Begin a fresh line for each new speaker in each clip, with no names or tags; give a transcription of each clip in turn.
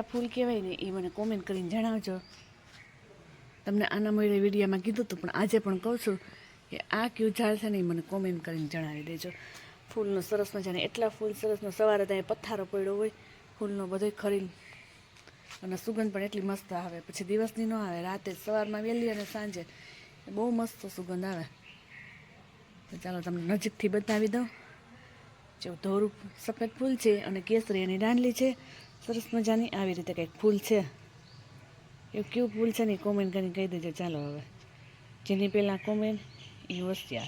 કયા ફૂલ કહેવાય ને એ મને કોમેન્ટ કરીને જણાવજો. તમને આના મોડે વિડીયામાં કીધું હતું, પણ આજે પણ કહું છું કે આ કયું ઝાડ છે ને એ મને કોમેન્ટ કરીને જણાવી દેજો. ફૂલનો સરસ મજાને, એટલા ફૂલ સરસનો સવારે ત્યાં પથ્થારો પડ્યો હોય, ફૂલનો બધો ખરી અને સુગંધ પણ એટલી મસ્ત આવે. પછી દિવસની ન આવે, રાતે સવારમાં વહેલી અને સાંજે બહુ મસ્ત સુગંધ આવે. ચાલો તમને નજીકથી બતાવી દઉં. જો ધોરું સફેદ ફૂલ છે અને કેસરી એની દાંડલી છે સરસ મજાની આવી રીતે કંઈક ફૂલ છે. એવું કયું ફૂલ છે ને એ કોમેન્ટ કરીને કહી દેજો. ચાલો હવે. જેની પહેલાં કોમેન્ટ એ હોશિયાર.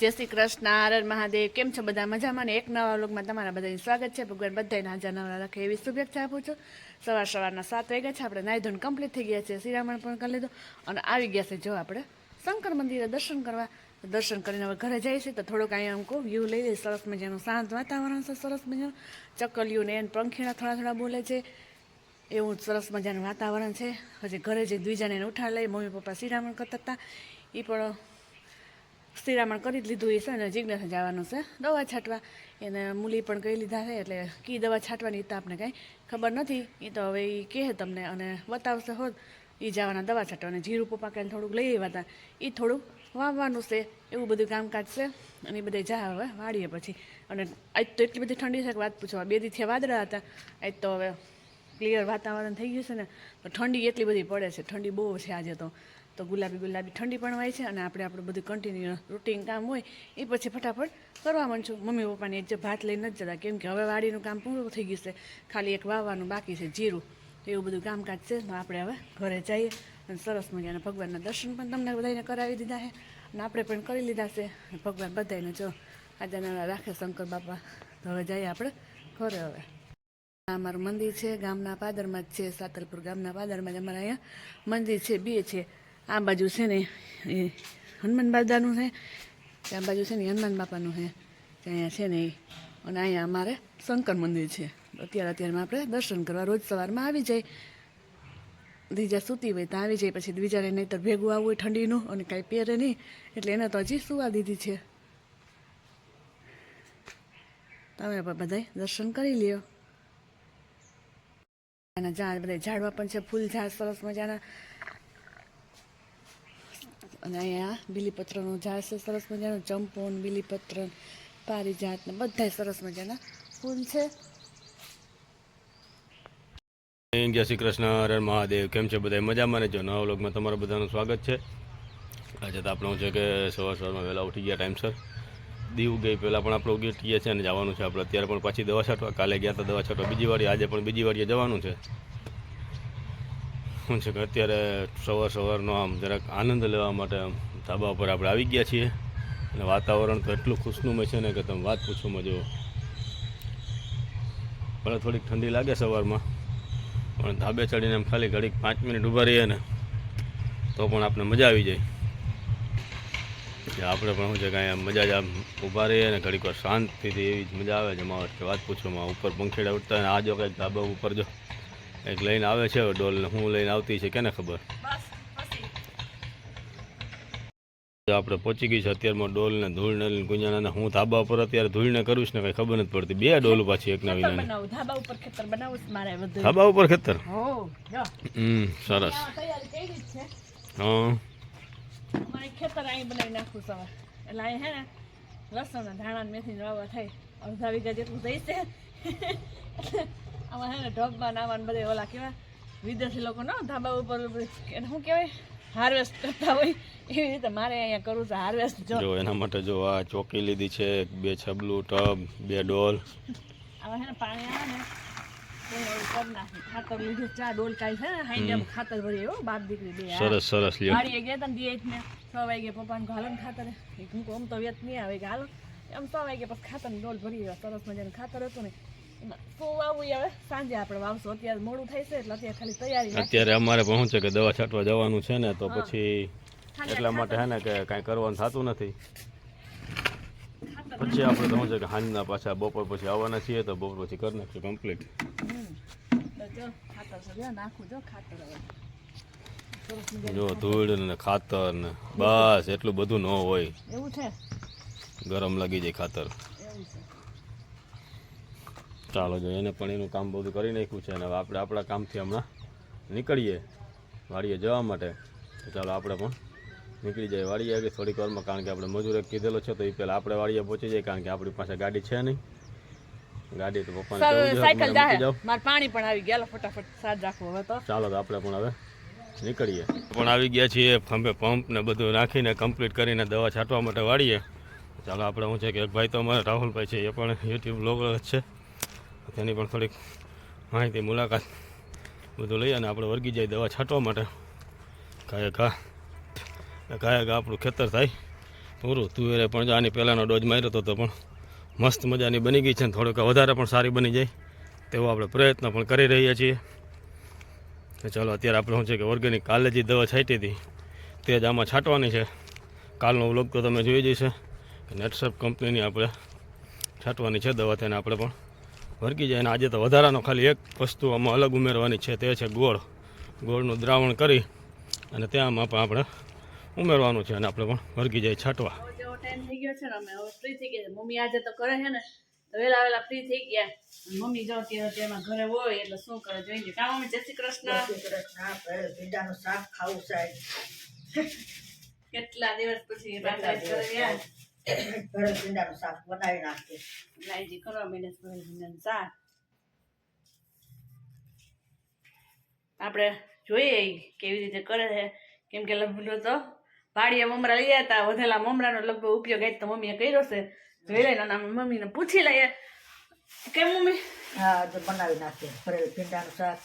જય શ્રી કૃષ્ણ. હરર મહાદેવ. કેમ છો બધા? મજામાં ને? એક નવા લોકમાં તમારા બધાનું સ્વાગત છે. ભગવાન બધાને હાજર નવરા રાખે એવી શુભેચ્છા આપું છું. સવાર સવારના સાત વાગ્યા છે. આપણે નાહી ધોન કમ્પ્લીટ થઈ ગયા છે શ્રીરામણ પણ કરી લીધું. અને આવી ગયા છે જો આપણે શંકર મંદિરે દર્શન કરવા. દર્શન કરીને હવે ઘરે જાય છે તો થોડોક અહીંયા અમકો વ્યૂ લઈ લઈએ સરસ મજાનું શાંત વાતાવરણ છે, સરસ મજાનું. ચકલિયું ને એને પંખીણા થોડા થોડા બોલે છે. એવું સરસ મજાનું વાતાવરણ છે. હજી ઘરે જે દ્વિજાને એને ઉઠાડ લઈ, મમ્મી પપ્પા શિરામણ કરતા હતા. એ પણ શિરામણ કરી જ લીધું એ છે અને જિજ્ઞાસ જવાનું છે, દવા છાંટવા. એને મૂલી પણ કહી લીધા છે, એટલે કી દવા છાંટવાની તો આપણે કાંઈ ખબર નથી. એ તો હવે એ કહે તમને અને બતાવશે હોત. એ જવાના દવા છાંટવા અને જીરું પપ્પા થોડુંક લઈ આવ્યા હતા. એ થોડુંક વાવવાનું છે, એવું બધું કામકાજ છે. અને એ બધા જા હવે, વાળીએ પછી. અને આજ તો એટલી બધી ઠંડી છે કે વાત પૂછવા. બે દિવસે વાદળા હતા. આજ તો હવે ક્લિયર વાતાવરણ થઈ ગયું છે ને, તો ઠંડી એટલી બધી પડે છે. ઠંડી બહુ છે આજે તો. તો ગુલાબી ગુલાબી ઠંડી પણ હોય છે અને આપણે આપણું બધું કન્ટિન્યુ રૂટીન કામ હોય એ પછી ફટાફટ કરવા માંડશું. મમ્મી પપ્પાને એક જે ભાત લઈને નથી જતા, કેમ કે હવે વાડીનું કામ પૂરું થઈ ગયું છે. ખાલી એક વાવવાનું બાકી છે, જીરું. એવું બધું કામકાજ છે. તો આપણે હવે ઘરે જઈએ અને સરસ મજાના ભગવાનના દર્શન પણ તમને બધાને કરાવી દીધા છે. અને આપણે પણ કરી લીધા છે. ભગવાન બધાને જો આજે રાખે, શંકર બાપા, તો હવે જઈએ આપણે ઘરે હવે. અમારું મંદિર છે, ગામના પાદરમાં જ છે, સાતલપુર ગામના પાદરમાં જ અમારા અહીંયા મંદિર છે, બે છે. આ બાજુ છે ને એ હનુમાન દાદાનું છે, ત્યાં બાજુ છે ને હનુમાન બાપાનું છે, ત્યાં અહીંયા છે ને અને અહીંયા અમારે શંકર મંદિર છે. અત્યારે અત્યારમાં આપણે દર્શન કરવા રોજ સવારમાં આવી જાય. દ્વિજા સૂતી હોય તો આવી જાય, પછી દ્વિજાને નહીં તો ભેગું આવવું હોય ઠંડીનું અને કાંઈ પહેરે નહીં. એટલે એને તો હજી સુવા દીધી છે. તમે પણ બધાય દર્શન કરી લ્યો. અને ઝાડ બધા ઝાડવા પણ છે, ફૂલ ઝાડ, સરસ મજાના. અને અહીંયા બીલીપત્રનું ઝાડ છે, સરસ મજાનું ચંપોન બીલીપત્ર પારિજાત ને બધા સરસ મજાના ફૂલ છે.
જય શ્રી કૃષ્ણ, હર હર મહાદેવ. કેમ છે બધા મજામાં ને જો નવા વ્લોગમાં તમારું બધાનું સ્વાગત છે. આજે તો આપણે છે કે સવાર સવારમાં વહેલા ઉઠી ગયા ટાઈમસર દીવ ગઈ, પહેલાં પણ આપણે ઉગી ગયા છે અને જવાનું છે આપણે. અત્યારે પણ પાછી દવા છાંટવા. કાલે ગયા હતા દવા છાંટવા. બીજી વાળી આજે પણ બીજી વારીએ જવાનું છે. શું છે કે અત્યારે સવાર સવારનો આમ જરાક આનંદ લેવા માટે ધાબા ઉપર આપણે આવી ગયા છીએ. અને વાતાવરણ તો એટલું ખુશનુમય છે ને કે તમે વાત પૂછો મજો ભલે થોડીક ઠંડી લાગે સવારમાં. પણ ધાબે ચડીને એમ ખાલી ઘડીક પાંચ મિનિટ ઊભા રહીએ ને, તો પણ આપણે મજા આવી જાય. કે આપણે પણ શું છે કાંઈ આમ મજા જ આમ ઊભા રહીએ ને, ઘડીક વાર શાંતિથી એવી જ મજા આવે જમાવટ કે વાત પૂછવામાં ઉપર પંખેડા ઉઠતા અને આ જો કંઈક ધાબા ઉપર જો એક લઈને આવે છે ડોલને, હું લઈને આવતી છે, કેને ખબર જો આપણે પહોંચી ગઈ છે. અત્યારમાં ડોલ ને ધૂળ ને ગુંજાના હું ધાબા ઉપર અત્યારે ધૂળ ને કરું છું ને કઈ ખબર નથી પડતી. બે ડોલ પાછી એક નવી
ધાબા ઉપર ખેતર બનાવું મારે
ધાબા ઉપર ખેતર? હમ સરસ. હા.
ખેતર અહીં બનાવી નાખું સવાર એટલે અહીં હે ને લસણ ને ધાણા ને મેથી વાવવા થાય. અડધા વીઘા જેટલું થઈ છે. આમાં હે ને ઢોકમાં નાવા બધે ઓલા કેવા વિદેશી લોકો ન ધાબા ઉપર શું કહેવાય? હાર્વેસ્ટ કરતા હોય એવી રીતે મારે અહીંયા કરવું છે હાર્વેસ્ટ જો.
એના માટે જો આ ચોકી લીધી છે બે છબલું ટબ બે ડોલ.
હવે ને પાણી આવે ને ખાતર છે ખાતર
સરસ સરસ
છ ખાતર. આમ તો છ વાગે પછી ખાતરની ડોલ ભરી. સરસ મજાનું ખાતર હતું ને અત્યારે
અમારે પણ છે કે દવા છાંટવા જવાનું છે ને તો પછી એટલા માટે હે ને કે કાંઈ કરવાનું થતું નથી. પછી આપણે તો છે કે સાંજના પાછા બપોર પછી આવવાના છીએ તો બપોર પછી કરી નાખશું કમ્પ્લીટ
જો
ધૂળ ને ખાતર ને બસ એટલું બધું ન હોય.
એવું છે?
ગરમ લાગી જાય ખાતર.
એવું છે.
ચાલો જો એને પણ એનું કામ બધું કરી નાખ્યું છે અને હવે આપણે આપણા કામથી હમણાં નીકળીએ વાડીએ જવા માટે. તો ચાલો આપણે પણ નીકળી જાય વાડીએ આગળ થોડીક વારમાં કારણ કે આપણે મજૂરે કીધેલો છે તો એ પહેલાં આપણે વાડીએ પહોંચી જાય કારણ કે આપણી પાસે ગાડી છે નહીં. ગાડી તો પપ્પાને
પાણી પણ આવી ગયા. ફટાફટ સાથ રાખો હવે તો.
ચાલો તો આપણે પણ હવે નીકળીએ. પણ આવી ગયા છીએ ખંભે પંપ ને બધું નાખીને કમ્પ્લીટ કરીને દવા છાંટવા માટે વાળીએ ચાલો આપણે હું છે કે એક ભાઈ તો અમારે રાહુલભાઈ છે એ પણ યુટ્યુબ બ્લોગર જ છે. તેની પણ થોડીક માહિતી, મુલાકાત બધું લઈ અને આપણે વર્ગી જાય દવા છાંટવા માટે. ગાયે ઘા. ગાયે ઘા આપણું ખેતર થાય. પૂરું. તુવેરે પણ જો આની પહેલાંનો ડોઝ માર્યો હતો તો પણ મસ્ત મજાની બની ગઈ છે ને થોડોક વધારે પણ સારી બની જાય. તેવો આપણે પ્રયત્ન પણ કરી રહ્યા છીએ. ચાલો, અત્યારે આપણે શું છે કે ઓર્ગેનિક કાલે જે દવા છાંટી હતી તે જ આમાં છાંટવાની છે. કાલનો વ્લોગ તો તમે જોઈ કે નેટસપ કંપનીની આપણે છાંટવાની છે દવા, તેને આપણે પણ વર્ગી જાય અને આજે તો વધારાનો ખાલી એક વસ્તુ આમાં અલગ ઉમેરવાની છે તે છે ગોળ. ગોળનું દ્રાવણ કરી અને ત્યાં પણ આપણે ઉમેરવાનું છે અને આપણે પણ વર્ગી જાય છાંટવા.
ટાઈમ થઈ ગયો છે ને અમે હવે ફ્રી થઈ ગયા. મમ્મી આજે તો કરે છે ને વહેલા વેલા વેલા ફ્રી થઈ ગયા. મમ્મી જો અત્યારે તેમાં ઘરે હોય એટલે શું કરે જોઈએ. કામ મમ્મી? જય શ્રી કૃષ્ણ.
ભીંડાનું શાક ખાવું સાહેબ.
કેટલા દિવસ પછી
ભીંડાનું શાક બનાવી નાખીએ
લાઈજી કરવા મહિને ઘરે ભીંડાનું આપણે જોઈએ કેવી રીતે કરે છે. કેમ કે લગભગ તો ભાડીએ મમરા લઈ હતા. વધેલા મમરાનો લગભગ ઉપયોગ આજ તો મમ્મીએ કર્યો છે. જોઈ લઈને અને મમ્મીને પૂછી લઈએ કેમ મમ્મી?
હા તો બનાવી નાખીએ. ઘરે ભીંડાનું શાક.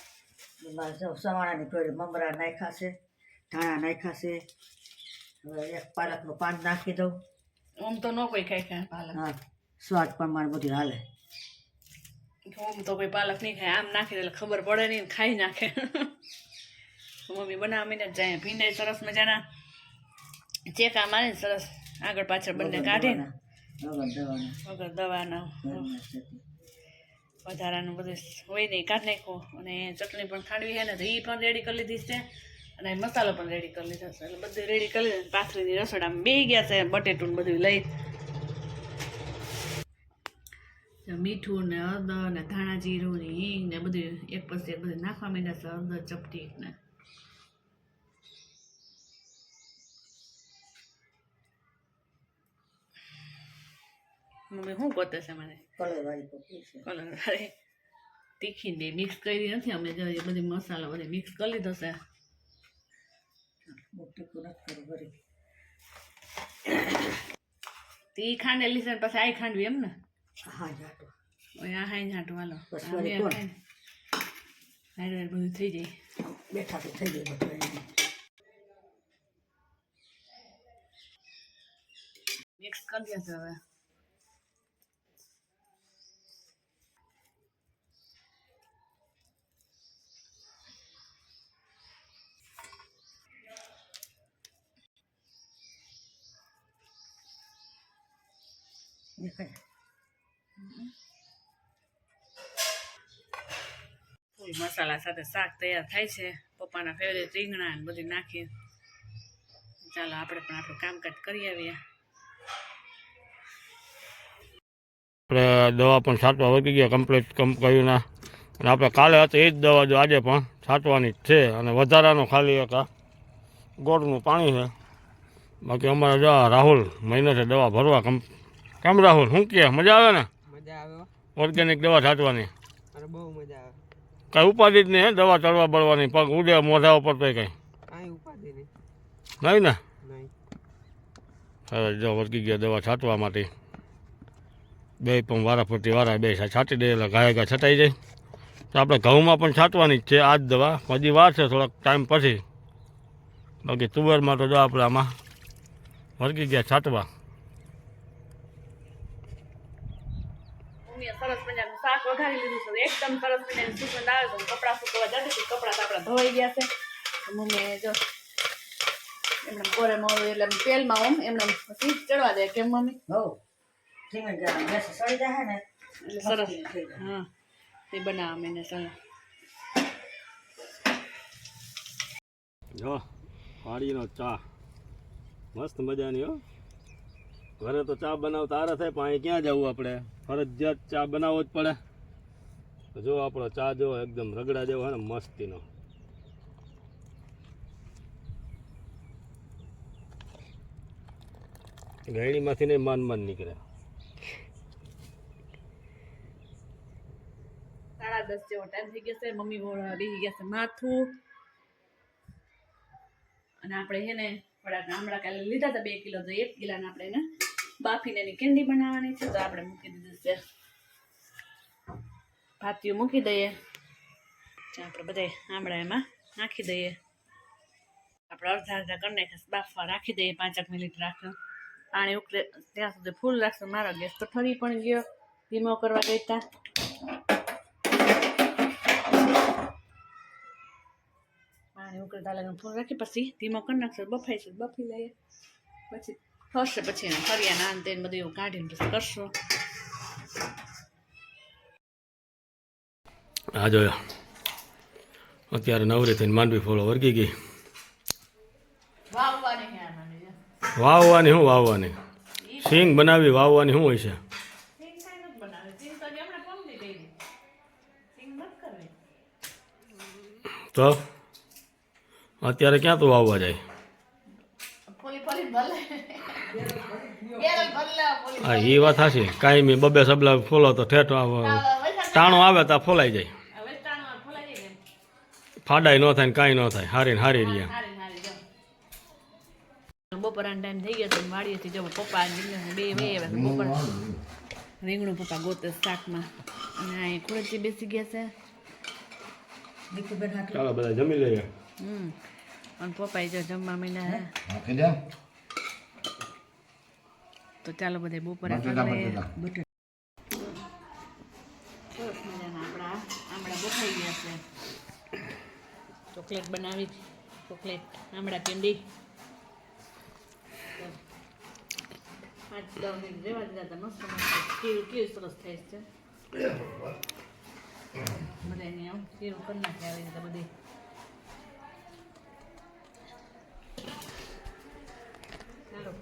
જો સવાણાની જોડે મમરા નાખ્યા છે, ધાણા નાખ્યા છે. એક પાલકનું પાન નાખી દઉં.
આમ તો ન કોઈ ખાય ખાય પાલક.
હા સ્વાદ પ્રમાણે બધું હાલે.
ઓમ તો કોઈ પાલક નહીં ખાય. આમ નાખે એટલે ખબર પડે નહીં ખાઈ નાખે. મમ્મી બનાવીને જ જાય. ભીંડા સરસ મજાના ચેકા મારીને સરસ આગળ પાછળ બંને કાઢીને
વગર દવાના.
વધારાનું બધું હોય નહીં કાઢી નાખો અને ચટણી પણ ખાંડવી છે ને તો એ પણ રેડી કરી લીધી છે. અને મસાલો પણ રેડી કરી લીધો છે. એટલે બધું રેડી કરી લીધું પાથરીની રસોડામાં બે ગયા છે બટેટું બધું લઈ. મીઠું ને હળદર ને ધાણા જીરું ને હિંગ ને બધું એક પછી એક બધું નાખવા માંડ્યા છે હળદર ચપટી ને. મમ્મી શું ગોતે છે મને કલર વાળી તીખી બે મિક્સ કરી નથી. અમે જો એ બધી મસાલો બધી મિક્સ કરી લીધો છે.
તીખું નથી કરવું ઘરે
તો ઈ ખાંડેલી છે પછી આ ખાંડવી એમ ને?
હા જાટો.
ઓય આ હાઈ જાટું હાલો. હારે બધું થઈ જાય.
બેઠા તો થઈ જાય બધું
મિક્સ કરી દે હવે.
દેખાય
ફૂલ મસાલા સાથે શાક તૈયાર થાય છે. પપ્પાના ફેવરેટ રીંગણા ને બધું નાખી ચાલો, આપણે પણ આપણું કામકાજ કરી આવીએ.
આપણે દવા પણ છાંટવા વધી ગયા કમ્પ્લીટ કમ કર્યું ના. અને આપણે કાલે હતી એ જ દવા જો આજે પણ છાંટવાની જ છે. અને વધારાનું ખાલી એક ગોળનું પાણી છે. બાકી અમારે જો રાહુલ મહિને છે દવા ભરવા કમ કેમ રાહુલ શું કે? મજા આવે ને?
મજા આવે
ઓર્ગેનિક દવા છાંટવાની.
અરે બહુ મજા આવે.
કાંઈ ઉપાધિ જ નહીં દવા ચડવા બળવાની. પગ ઉડે મોઢા ઉપર તો કંઈ.
કાંઈ ઉપાધિ નહીં.
નહીં ને?
નહીં.
હવે જો વર્ગી ગયા દવા છાંટવા માટે. બે પણ વારા ફરતી વારા બે છાંટી દે એટલે ગાય ગા છટાઈ જાય. તો આપણે ઘઉંમાં પણ છાંટવાની જ છે આ જ દવા. હજી વાર છે થોડાક ટાઈમ પછી. બાકી તુવેરમાં તો જો આપણે આમાં વર્ગી ગયા છાંટવા
મમ્મીએ સરસ મજાનું શાક વઘારી લીધું છે. એકદમ સરસ મજાની સુગંધ આવે છે. કપડાં સુકવવા જતી હતી કપડાં આપણા ધોવાઈ ગયા છે. મમ્મી જો એમને કોરે મોડું એટલે તેલમાં ઓમ એમને પછી ચડવા દે કેમ મમ્મી?
હો ધીમે ગેસ સળી જાય ને
સરસ. હા તે બનાવવા મેને ચાલો
જો વાડીનો ચા. મસ્ત મજાની હો. ઘરે તો ચા બનાવતા આરે થાય પણ અહીં ક્યાં જવું આપણે? ફરજિયાત ચા બનાવવો જ પડે. તો જો આપણો ચા જો એકદમ રગડા જેવો ને મસ્તીનો. ગળણીમાંથી નહીં માન માન નીકળે.
સાડા દસ જેવો ટાઈમ મમ્મી બેસી ગયા માથું. અને આપણે છે આમળા કાલે લીધા હતા બે કિલો, તો એક કિલોને આપણે એને બાફીને એની કેન્ડી બનાવવાની છે, તો આપણે મૂકી દીધું છે. ભાતીયું મૂકી દઈએ. આપણે બધા આમળા એમાં નાખી દઈએ. આપણે અડધા અડધા કરી નાખીએ બાફવા રાખી દઈએ, પાંચેક મિનિટ રાખ્યો પાણી ઉકળે, ત્યાં સુધી ફૂલ રાખશું મારો ગેસ તો ઠરી પણ ગયો. ધીમો કરવા ગઈતા પાણી ઉકળતા લગન ફૂલ રાખી, પછી ધીમો કરી નાખશું. બફાઈ છે, બફી લઈએ. પછી થશે પછી એને ફરિયા નાન તેન બધું એવું કાઢીને પછી કરશું.
આ જોયો અત્યારે નવરી થઈને માંડવી ફોળો વર્ગી ગઈ.
વાવવાની
શું વાવવાની? સિંગ બનાવી વાવવાની શું હોય છે?
તો
અત્યારે ક્યાં તો વાવવા જાય? હા એ વાત હાચી કાંઈ મેં બબે સબલા ફોલો તો ઠેઠ ટાણો આવે તો ફોલાઈ જાય
હવે ટાણું ફોલાઈ જાય ને.
ફાડાય ન થાય ને કાંઈ ન થાય. હારી ને હારી રહ્યા.
હારી હારી બપોરાનો ટાઈમ થઈ ગયો તો વાડીએથી જો પપ્પા બે છે બપોર. રીંગણું પપ્પા ગોતે શાકમાં. અને અહીં ખુરચી બેસી ગયા છે.
દીકુબેન હાટલું
બધા જમી લઈએ
હમ. અને પપ્પા જો જમવા મહિના તો ચાલો બધા બપોરે
બટેટા.
સરસ મજાના આપણા આમળા બફાઈ ગયા છે. ચોકલેટ બનાવી. ચોકલેટ આમળા કેન્ડી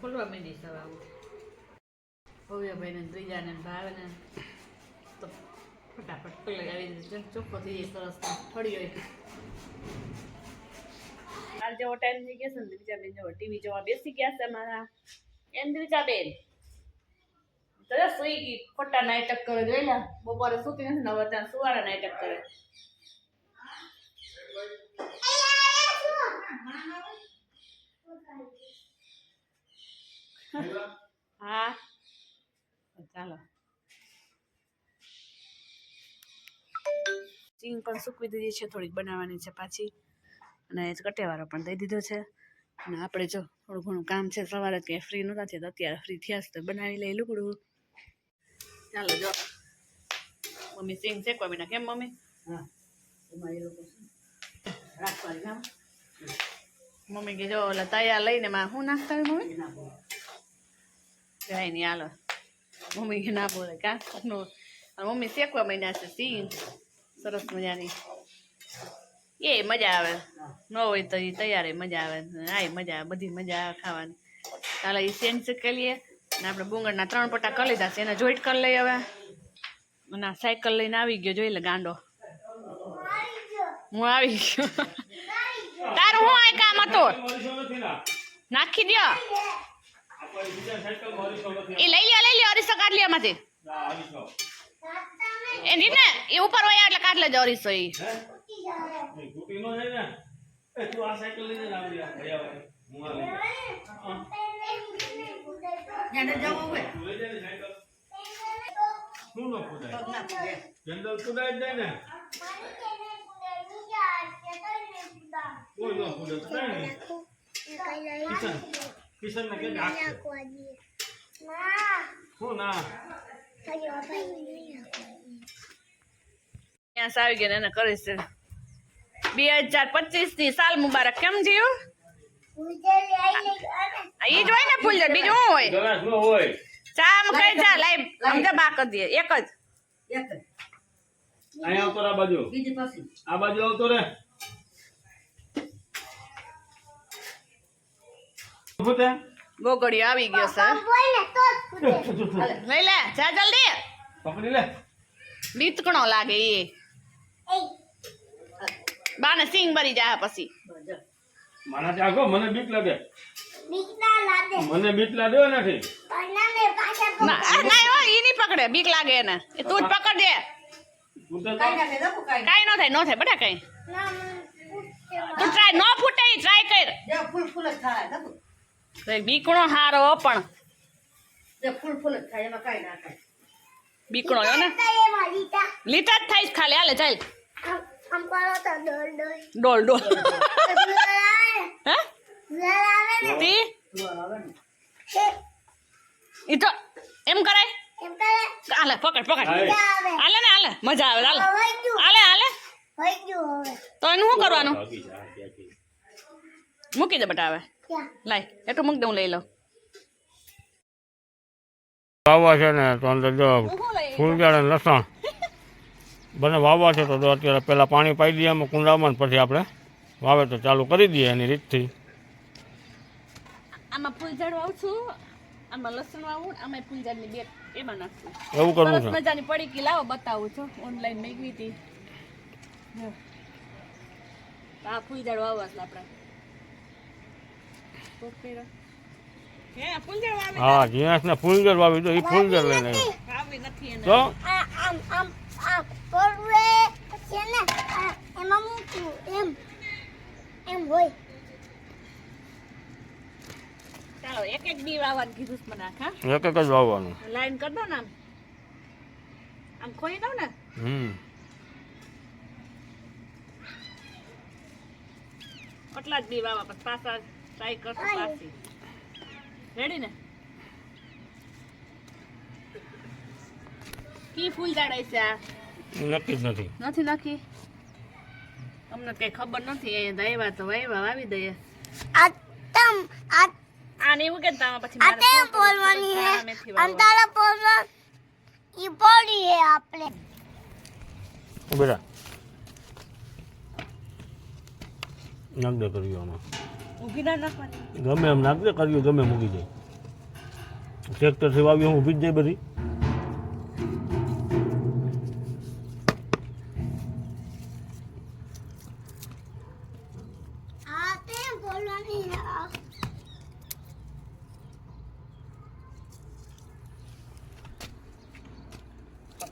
ખોલવા માંડી આવું. ભવ્યભાઈ ને ત્રીજા ને ભાવે ને તો ફટાફટ કલર આવી રીતે ચોખ્ખો થઈ જાય સરસ. થળી હોય હાલ જેવો ટાઈમ થઈ ગયો છે દ્વિજા બેન જો ટીવી જોવા બેસી ગયા છે મારા. એમ દ્વિજા બેન. તો સુઈ ગઈ, ખોટા નાટક કરે, જોઈ લે. બપોરે સુતી નથી ને, હવે ત્યાં સુવાળા નાટક કરે. હા. ચાલો. ચીંગ પણ સૂકવી દીધી છે, થોડીક બનાવવાની છે પાછી. અને કટેવાળો પણ દઈ દીધો છે અને આપણે જો થોડું ઘણું કામ છે સવારે જ કંઈ ફ્રી નહોતા થયા તો અત્યારે ફ્રી થયા છે તો બનાવી લઈ લુકડું ચાલો જો મમ્મી સિંગ શેકવા બેટા કેમ મમ્મી
હા એમાં એ લોકો છે રાખવાની ના
મમ્મી કે જો ઓલા તૈયાર લઈને માં શું નાખતા હોય મમ્મી
ના બોલે
જાય નહીં હાલો મમ્મી કે ના બોલે કા નો અને મમ્મી શેકવા માંડ્યા છે સિંગ સરસ મજાની એ મજા આવે. ન હોય તો એ તૈયાર મજા આવે. આ મજા આવે બધી મજા આવે ખાવાની. ચાલો એ સેન શેકી લઈએ અને આપણે ડુંગળના ત્રણ પટ્ટા કરી લીધા છે. એને જોઈન્ટ કરી લઈએ હવે. અને સાયકલ લઈને આવી ગયો જોઈ લે ગાંડો. હું આવી ગયો. તારું હું આ કામ હતું? નાખી દ્યો. એ લઈ લ્યો લઈ લ્યો અરીસો કાઢ લ્યો એમાંથી. એ રીને એ ઉપર હોય એટલે કાઢ લેજો અરીસો એ
એને જવું હોય.
શું ન ફૂટાય
પગ ના પડે
જનરલ ફૂટાય જ જાય ને? કોઈ ન ફૂટે તો કાંઈ નહીં. કિશન કિશન ને કે શું ના?
ત્યાં સારી ગયા ને એને કરીશ બે હજાર પચીસની સાલ મુબારક. કેમ થયું ઈ જ હોય ને ફૂલઝર બીજું શું હોય?
ગલાસ ન હોય.
ચા આમ કઈ ચા લાઈ સમજે બા કરી દે એક જ.
અહીંયા આવતો આ બાજુ. આ બાજુ આવતો રે
આવી ગયો સર લઈ લે જા જલ્દી.
પકડી લે.
બીતકણો લાગે એ બાને સિંગ ભરી જાય પછી.
મને
જાગો મને બીક લાગે. બીક ના લાગે. મને બીક લાગે નથી.
ના ના હો ઈ નહીં પકડે બીક લાગે એને. એ તું જ પકડ દે
તું
કાંઈ
નો થાય નો થાય બેટા કઈ. તું ટ્રાય નો ફૂટે ઈ ટ્રાય કર.
જે ફૂલ ફૂલ જ થાય દબુ
બીકણો હારો પણ.
જે ફૂલ ફૂલ જ થાય એમાં કાંઈ ના થાય.
બીકણો હો ને? લીટા જ થાય ખાલી. હાલે ચાલ. ડોલ ડોલ. હે?
આવે
ઈ તો એમ કરાય? હાલે પકડ પકડ. હાલે ને હાલે મજા આવે હાલે હાલે હાલે તો એનું શું કરવાનું. મૂકી દે બટા હવે. લાય એટલું મૂકી દઉં લઈ લો
વાવવા છે ને તો અંદર અને લસણ. બંને વાવવા છે તો અત્યારે પહેલાં પાણી પાઈ દઈએ અમે કુંડામાં પછી આપણે વાવેતર ચાલુ કરી દઈએ એની રીતથી.
આમાં ફૂલઝાડ વાવું છું આમાં લસણ વાવું આમાં ફૂલઝાડની બે એમાં
એવું કરવું છે?
મજાની પડીકી લાવો બતાવું છું ઓનલાઈન મેળવી હતી. જો. આ ફૂલઝાડ વાવવા છે આપણે. હા. હે ફૂલઝાડ વાવી
હા જીનાસને ફૂલઝાડ વાવી દો એ ફૂલઝાડ લઈને આવ્યો
વાવી નથી એને
તો
ચાલો એક એક બી વાવવાનું કીધું છે મને આખા.
એક એક જ વાવવાનું.
લાઈન કરી દો ને આમ. આમ ખોઈ દો ને?
હમ.
કેટલા જ બી વાવા પછી પાછા ટ્રાય કરશું પાછી. રેડી ને? કી ફૂલ જાડાય છે આ?
નક્કી જ નથી.
નથી નક્કી? અમને કઈ ખબર નથી અહીંયા દઈવા તો વાયવા વાવી દઈએ. આ આને એવું કે તામાં પછી મારે બોલવાની હે.
અંતાળા બોલવા ઈ બોલી હે આપણે.
બેટા નાખ દે કર્યું આમાં.
ઊભી ના નાખવાની.
ગમે એમ નાખ દે કર્યું ગમે મૂકી જાય ટ્રેક્ટરથી વાવી હું ઊભી જ જાય બધી.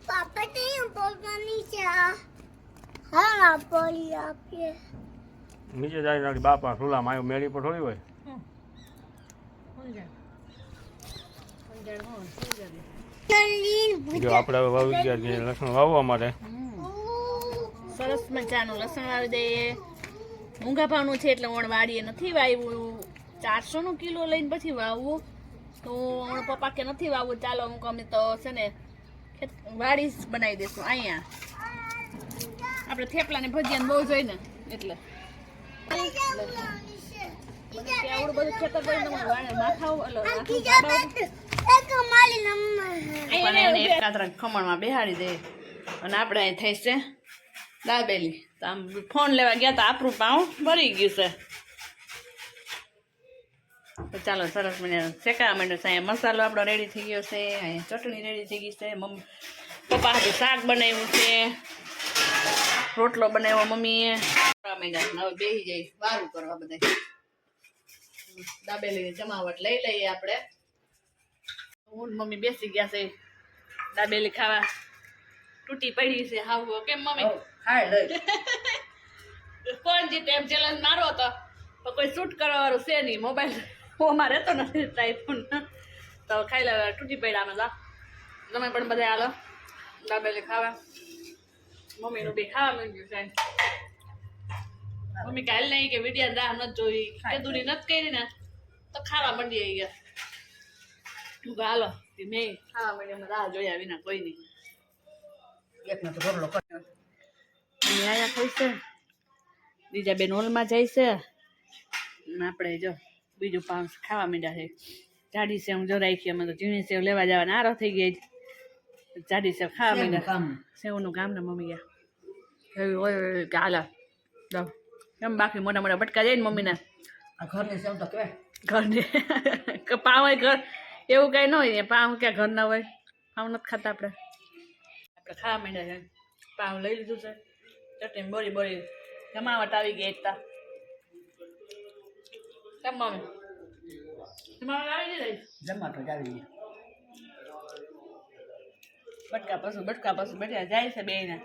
તે બોલવાની છે આ હા ના બોલી આપીએ
નીચે જાય નાખી બાપા સુલામાં માયો મેળી પર થોડી હોય જો આપણે હવે વાવી ગયા છીએ લસણ વાવવા માટે.
સરસ મજાનું લસણ વાવી દઈએ. મૂંગા ભાવનું છે એટલે ઓણ વાડીએ નથી વાવ્યું. ચારસો નું કિલો લઈને પછી વાવવું. તો ઓણ પપ્પા કે નથી વાવવું ચાલો અમુક અમે તો છે ને વાડી જ બનાવી દઈશું અહીંયા. આપણે થેપલા ને ભજીયા બહુ જોઈ ને એટલે. આવડું બધું ખેતર પડી ને વાડે માથા ઓલો આખું ધાબા ઉપર
એક મારી નંબર.
પણ એને એકાત્રા ખમણમાં બેહાડી દે. અને આપણે અહીં થઈ છે દાબેલી. તો આમ ફોન લેવા ગયા તો આપણું પાઉં ભરી ગયું છે. તો ચાલો સરસ મને શેકાવા માંડ્યું છે. અહીંયા મસાલો આપણો રેડી થઈ ગયો છે. અહીંયા ચટણી રેડી થઈ ગઈ છે. મમ્મી પપ્પા હાથે શાક બનાવ્યું છે. રોટલો બનાવ્યો મમ્મીએ. હવે બેસી જાય વારું કરવા બધા દાબેલીની જમાવટ લઈ લઈએ આપણે. હું મમ્મી બેસી ગયા છે. દાબેલી ખાવા. તૂટી પડી છે હાવ. કેમ મમ્મી? કોણ જીતે એમ ચેલેન્જ મારો હતો તો કોઈ શૂટ કરવા વાળું છે નહીં મોબાઈલ ઓમાં રહેતો નથી ટાઈફોન તો ખાઈ લે તૂટી પડ્યા અમે લા. તમે પણ બધા હાલો. દાબેલી ખાવા. મમ્મીનું બી ખાવા માંડ્યું છે. મમ્મી કાલ નહીં કે વિડિયા રાહ નથી જોઈ. કે દૂરી નથી કરી ને તો ખાવા માંડીએ ગયા તું હાલો. કે મેં ખાવા માંડી અમે રાહ જોયા વિના કોઈ નહીં.
એકનો તો ગોરલો કર્યો
આયા ખાઈ છે. બીજા બેન હોલમાં જાય છે. આપણે જો બીજું પાઉસ ખાવા માંડ્યા છે. જાડી સેવ જો રાખી અમે તો ઝીણી સેવ લેવા જવાના. આરો થઈ ગઈ જાડી સેવ ખાવા માંડ્યા. સેવનું કામ ને મમ્મી ગયા. હોય કે હાલા જાઓ. કેમ બાકી મોટા મોટા બટકા જાય ને મમ્મીના.
ઘરની સેવ તો કહેવાય.
ઘરને. કે પાવ હોય ઘર. એવું કઈ ન હોય પાવ ક્યાં ઘરના હોય. પાવ નથી ખાતા આપણે. આપણે ખાવા માંડ્યા છે. પાવ લઈ લીધું છે. ચટણી બોરી બોરી જમાવટ આવી ગઈ એકતા કેમ મમ્મી જમાવટ આવી ગઈ
જમાટો જ આવી
બટકા પશુ બટકા પશુ બેઠા જાય છે બેને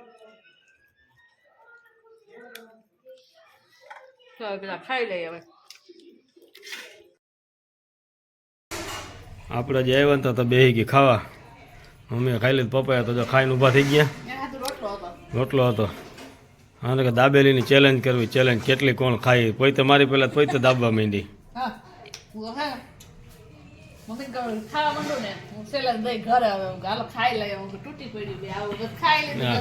પેલા ખાઈ લઈએ હવે
આપણે જે આવ્યા ને તો બે ગયા ખાવા. મમ્મીએ ખાઈ લીધું પપ્પાએ તો જો ખાઈને ઊભા થઈ ગયા.
રોટલો હતો.
રોટલો કે દાબેલીની ચેલેન્જ કરવી ચેલેન્જ કેટલી કોણ ખાઈ? પોતે મારી પહેલાં પોતે દાબવા માંડી.
હા હું હે હું હું હું.
હા.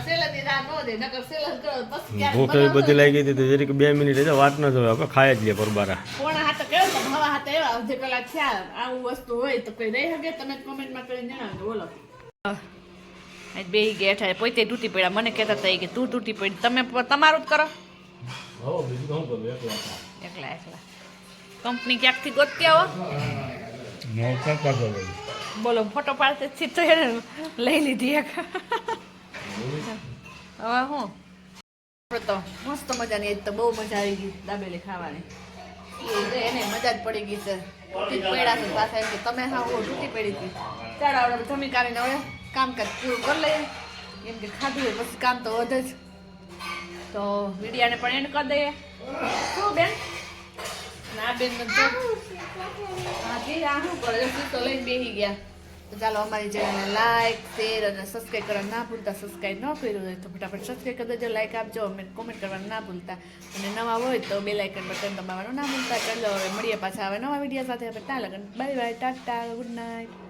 ભૂખ એવી બધી લાગી હતી તો જરીક બે મિનિટ જ વાત ન જોવે આપણે ખાઈ જ લે પરબારા.
તો આવું વસ્તુ હોય તો કોઈ રહી શકે તમે કોમેન્ટમાં કરી જણાવજો બોલો. બે ગયા પોતે તૂટી પડ્યા. મને કહેતા હતા કે તું તૂટી પડી. તમે તમારું જ કરો.
એકલા
એકલા. એકલા કંપની ક્યાંકથી ગોતતી આવો? બોલો ફોટો પાડતે ચિત્ર તો લઈ લીધી એક. હવે હું? તો મસ્ત મજાની તો બહુ મજા આવી ગઈ દાબેલી ખાવાની. એને મજા જ પડી ગઈ છે. તૂટી પડ્યા છે કે તમે હા હું તૂટી પડી હતી. ચાલો આપણે જમી કાઢીને હવે કામકાજ પૂરું કરી લઈએ. એમ કે ખાધું હોય પછી કામ તો વધે જ. તો વિડિયાને પણ એન્ડ કરી દઈએ. શું બેન? ના બેન તો હા, જી આ શું કરે તો લઈને બેસી ગયા. તો ચાલો અમારી ચેનલને લાઈક શેર અને સબસ્ક્રાઈબ કરવા ના ભૂલતા. સબસ્ક્રાઈબ ન કર્યું હોય તો ફટાફટ સબસ્ક્રાઈબ કરી દેજો લાઈક આપજો અને કોમેન્ટ કરવાનું ના ભૂલતા. અને નવા હોય તો બે લાઇકન બટન દબાવવાનું ના ભૂલતા ચાલો હવે મળીએ પાછા હવે નવા વીડિયો સાથે. હવે ત્યાં લગન. Bye bye tata good night